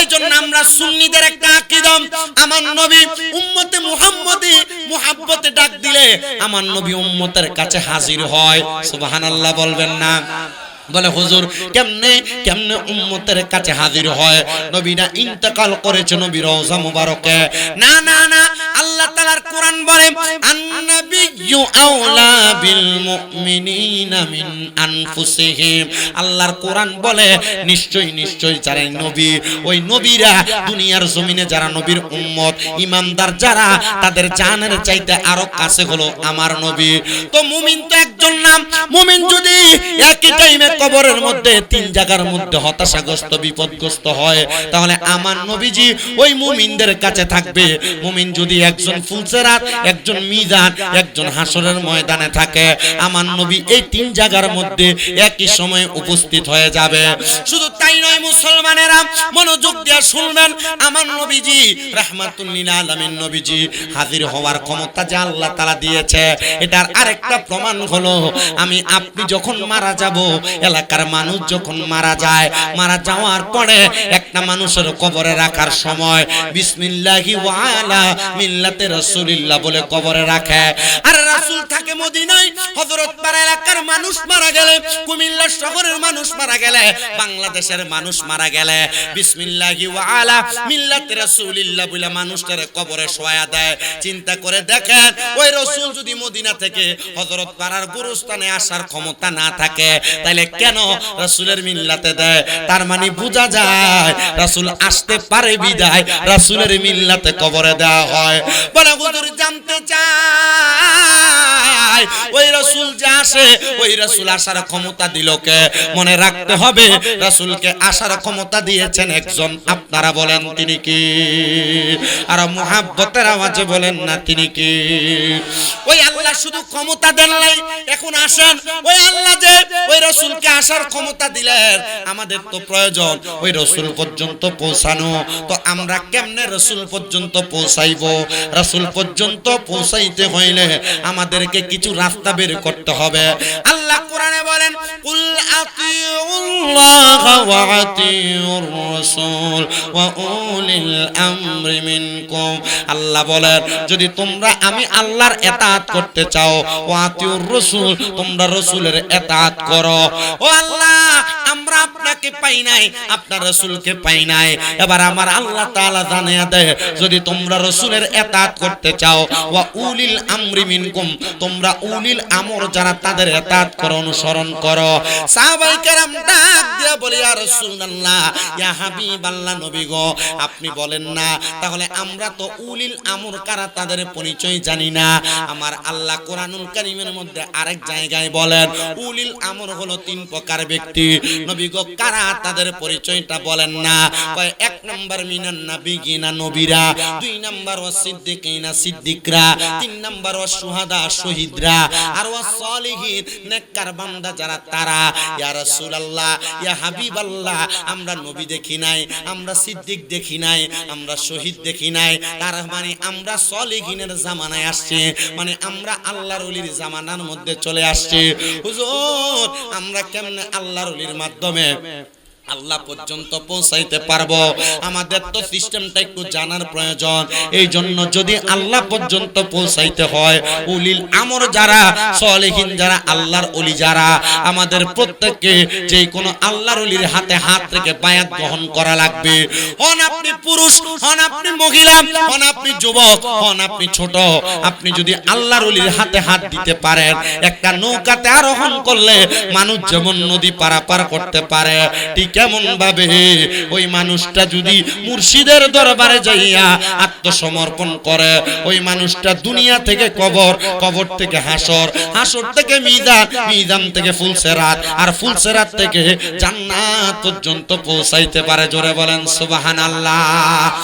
এই জন্য আমরা সুন্নিদের একটা আকীদা আমার নবী উম্মতে মুহাম্মদি মুহাব্বতে ডাক দিলে আমার নবী উম্মতের কাছে হাজির হয়। সুবহানাল্লাহ বলবেন না। বলে, হুজুর, কেমনে কেমনে উম্মতের কাছে হাজির হয়? নবীরা ইন্তেকাল করেছে নবী রওজা মুবারকে। না না না তাআলার কোরআন বলে, আন্নাবিয়্যু আওলা বিল মুমিনিনা মিন আনফুসিহিম। আল্লাহর কোরআন বলে, নিশ্চয়ই নিশ্চয়ই যারা নবী, ওই নবীরা দুনিয়ার জমিনে যারা নবীর উম্মত, ইমানদার যারা, তাদের জানের চাইতে আরও কাছে হলো আমার নবী। তো মুমিন তো একজন নাম মুমিন যদি একই টাইমে কবরের মধ্যে, তিন জায়গার মধ্যে হতাশাগ্রস্ত, বিপদগ্রস্ত হয়, তাহলে আমার নবীজি ওই মুমিনদের কাছে থাকবে। মুমিন যদি একজন একজন মিজান, একজন হাসরের ময়দানে থাকে। আমার নবী এই তিন জায়গার মধ্যে একই সময় উপস্থিত হয়ে যাবে। শুধু তাই নয়, মুসলমানেরা মনোযোগ দিয়ে শুনবেন, আমার নবীজি, রাহমাতুল্লিল নবীজি হাজির হওয়ার ক্ষমতা যে আল্লাহ তাআলা দিয়েছে, এটার আরেকটা প্রমাণ হলো, আমি আপনি যখন মারা যাব, এলাকার মানুষ যখন মারা যায়, মারা যাওয়ার পরে একটা মানুষের কবরে রাখার সময় বিসমিল্লাহি ওয়া আলা মিল্লাতে রাসূলিল্লাহ বলে কবরে রাখে। আর রাসূল থাকে মদিনায়, হযরত পাড়া এলাকার মানুষ মারা গেলে, কুমিল্লা শহরের মানুষ মারা গেলে, বাংলাদেশের মানুষ মারা গেলে। বিসমিল্লাহি ওয়া আলা মিল্লাতে রাসূলিল্লাহ বলে কবরে দেয়। চিন্তা করে দেখেন, ওই রাসূল যদি মদিনা থেকে গুরুস্থানে আসার ক্ষমতা না থাকে, তাহলে কেন রাসূলের মিল্লাতে দেয়? তার মানে বোঝা যায়, রাসূল আসতে পারে বিদায়, রাসূলের মিল্লাতে কবরে দেওয়া হয়। বলে হুজুর, জানতে চাই ওই রাসূল যে আসে, ওই রাসূল আসার ক্ষমতা দিল কে? মনে রাখতে হবে, রাসূলকে আসার ক্ষমতা দিয়েছেন একজন। আপনারা বলেন তিনি কি? আর মুহাব্বতের আওয়াজে বলেন না তিনি কি? ওই আল্লাহ শুধু ক্ষমতা দেন নাই, এখন আসেন। ওই আল্লাহ যে, ওই রসুলকে আসার ক্ষমতা দিলেন, আমাদের তো প্রয়োজন ওই রসুল পর্যন্ত পৌঁছানো। তো আমরা কেমনে রসুল পর্যন্ত পৌঁছাইব? রসুল পর্যন্ত পৌঁছাইতে হইলে আমাদেরকে কিছু রাস্তা বের করতে হবে। আল্লাহ কোরআনে বলেন কুল আতিউল্লাহ ওয়া আতিউর রাসূল ওয়া উলিল আমরি মিনকুম। আল্লাহ বলেন যদি তোমরা আমি আল্লাহর এতাত করতে চাও ও আতিউর রাসূল তোমরা রাসূলের এতাত করো। ও আল্লাহ আপনাকে পাই নাই, আপনার রাসূলকে পাই নাই। এবার আমার আল্লাহ তাআলা জানিয়ে দেয় যদি তোমরা রাসূলের এতাত করতে চাও, ওয়া উলিল আমরি মিনকুম, তোমরা উলিল আমর যারা তাদের এতাত করো, অনুসরণ করো। সাহাবায়ে কেরাম ডাক বলি রাসূলুল্লাহ, ইয়া নবী গো, আপনি বলেন না, তাহলে আমরা তো উলিল আমর কারা তাদের পরিচয় জানি না। আমার আল্লাহ কোরআনুল মধ্যে আরেক জায়গায় বলেন, উলিল আমর হলো তিন প্রকার ব্যক্তি। নবী গো, কারা তাদের পরিচয়টা বলেন না? এক নাম্বার মিনান নাবিগিনা নবীরা, দুই নাম্বার ও সিদ্দিকিনা সিদ্দিকরা, তিন নাম্বার ও সুহাদা শহীদরা, আর ও সলিহিন, নেককার বান্দা যারা তারা। ইয়া রাসূলুল্লাহ, ইয়া হাবিবাল্লাহ, আমরা নবী দেখি নাই, আমরা সিদ্দিক দেখি নাই, আমরা শহীদ দেখি নাই। তার মানে আমরা সলিহিনের জামানায় আসছি মানে আমরা আল্লাহর ওলির জামানার মধ্যে চলে আসছি। হুজুর, আমরা কেমনে আল্লাহর ওলির মাধ্যমে സമയം আল্লাহ পর্যন্ত পৌঁছাইতে পারব। আমাদের তো সিস্টেমটা একটু জানার প্রয়োজন। এই জন্য যদি আল্লাহ পর্যন্ত পৌঁছাইতে হয়, উলিল আমর যারা, সলেহীন যারা, আল্লাহর অলি যারা, আমাদের প্রত্যেককে যে কোনো আল্লাহর অলির হাতে হাত রেখে বায়াত গ্রহণ করা লাগবে। হন আপনি পুরুষ, হন আপনি মহিলা, হন আপনি যুবক, হন আপনি ছোট, আপনি যদি আল্লাহর অলির হাতে হাত দিতে পারেন, একটা নৌকাতে আরোহণ করলে মানুষ যেমন নদী পারাপার করতে পারে, ঠিক কেমন ভাবে? ওই মানুষটা যদি মুর্শিদের দরবারে যাইয়া আত্মসমর্পণ করে, ওই মানুষটা দুনিয়া থেকে কবর কবর থেকে হাসর হাসর থেকে মিজান মিজান থেকে ফুলসেরাত, আর ফুলসেরাত থেকে জান্নাত পর্যন্ত পৌঁছাইতে পারে। জোরে বলেন, সুবহানাল্লাহ।